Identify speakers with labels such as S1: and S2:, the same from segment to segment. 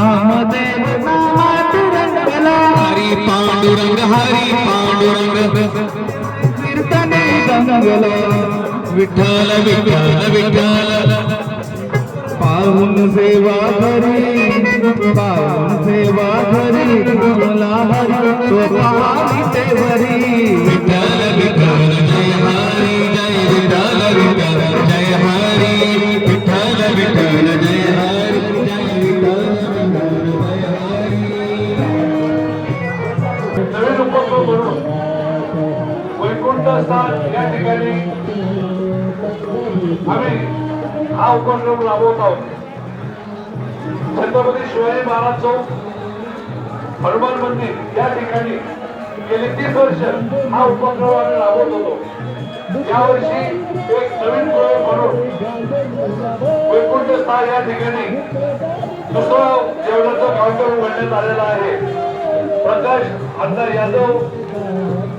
S1: नामदेव नामात रंगला हरी पांडुरंग हरी पांडुरंग. कीर्तने गंगल. विठ्ठल विठ्ठल विठ्ठल. पाहून सेवा करी पाहून सेवा करी तुला हरी
S2: तो पाहिते वरी वैकुंठ स्थान या ठिकाणी आम्ही हा उपक्रम राबवत आहोत. छत्रपती शिवाजी महाराज चौक हनुमान मंदिर या ठिकाणी गेली तीस वर्ष. हा उपक्रम आम्ही राबवत होतो यावर्षी एक नवीन प्रयोग म्हणून वैकुंठ स्थान या ठिकाणी दुसरा जेवणाचं काउंटर उघडण्यात आलेलं आहे प्रकाश आमदार यादव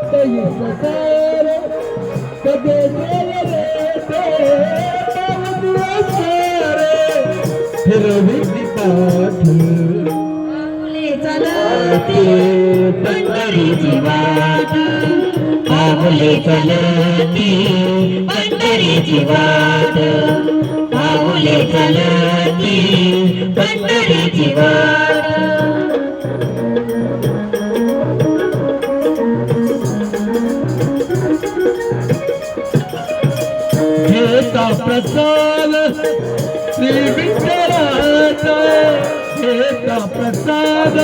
S2: या भाविकाला एकशे
S3: चलती पंढरीची वाट चलती फिरवी पाठ पंढरीची वाट पंढरीची वाट पंढरीची वाट चा प्रसाद श्री विठ्ठलाचा. हेता प्रसाद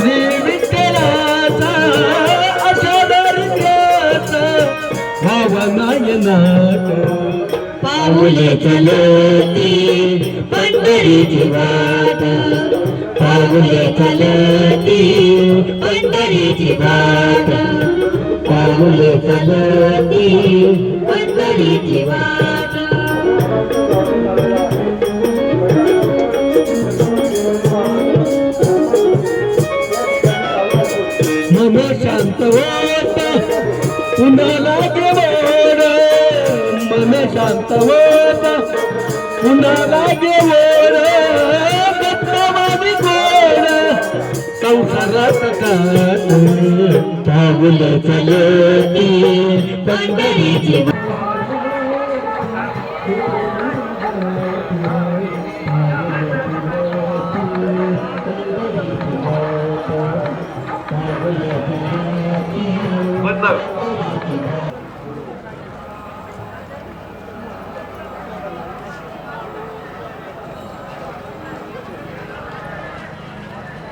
S3: श्री विठ्ठलाचा. अशोधर्याचा भावनायनाट पाऊले चलती पंढरी जीवात. पाऊले चलती पंढरीची वाट पाऊले चलती पंढरीची वाट मन शांत होत पुन्हा लागे मन शांत होत पुन्हा लागे संसारात का फुल चलती पंढरीची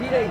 S2: Tira aí.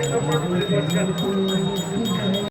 S2: Thank you.